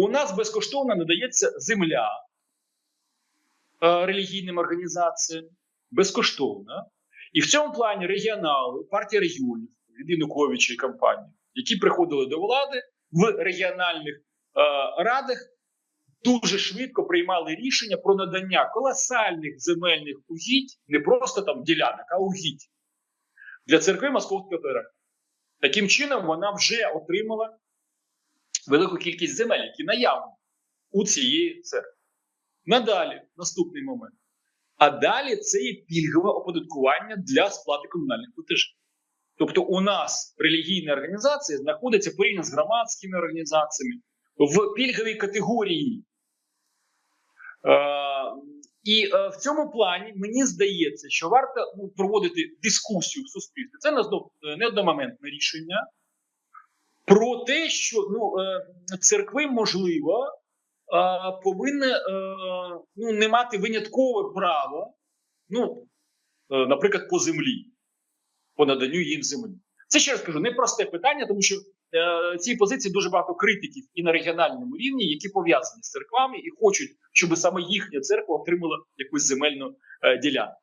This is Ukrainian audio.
У нас безкоштовно надається земля е, релігійним організаціям, безкоштовно. І в цьому плані регіонали, партія регіонів від Януковича і компанії, які приходили до влади в регіональних е, радах, дуже швидко приймали рішення про надання колосальних земельних угідь, не просто там ділянок, а угідь для церкви Московського патріархату. Таким чином, вона вже отримала велику кількість земель, які наявні у цієї церкви. Надалі, наступний момент. А далі це є пільгове оподаткування для сплати комунальних платежів. Тобто, у нас релігійні організації знаходяться порівняно з громадськими організаціями в пільговій категорії. Е, і е, в цьому плані мені здається, що варто ну, проводити дискусію в суспільстві. Це не е, не одномоментне рішення про те, що ну, е, церкви можливо е, повинні е, ну, не мати виняткове право, ну, наприклад, по землі, по наданню їм землі. Це ще раз кажу, непросте питання, тому що цій позиції дуже багато критиків і на регіональному рівні, які пов'язані з церквами і хочуть, щоб саме їхня церква отримала якусь земельну ділянку.